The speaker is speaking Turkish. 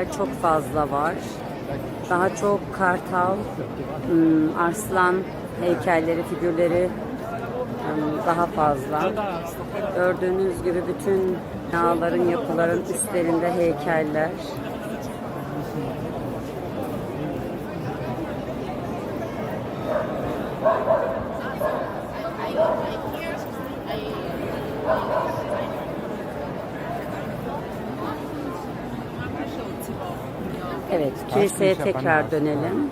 heykeller çok fazla var. Daha çok kartal, hmm, arslan heykelleri, figürleri hmm, daha fazla. Gördüğünüz gibi bütün binaların, yapıların üstlerinde heykeller. Evet, kiliseye tekrar dönelim.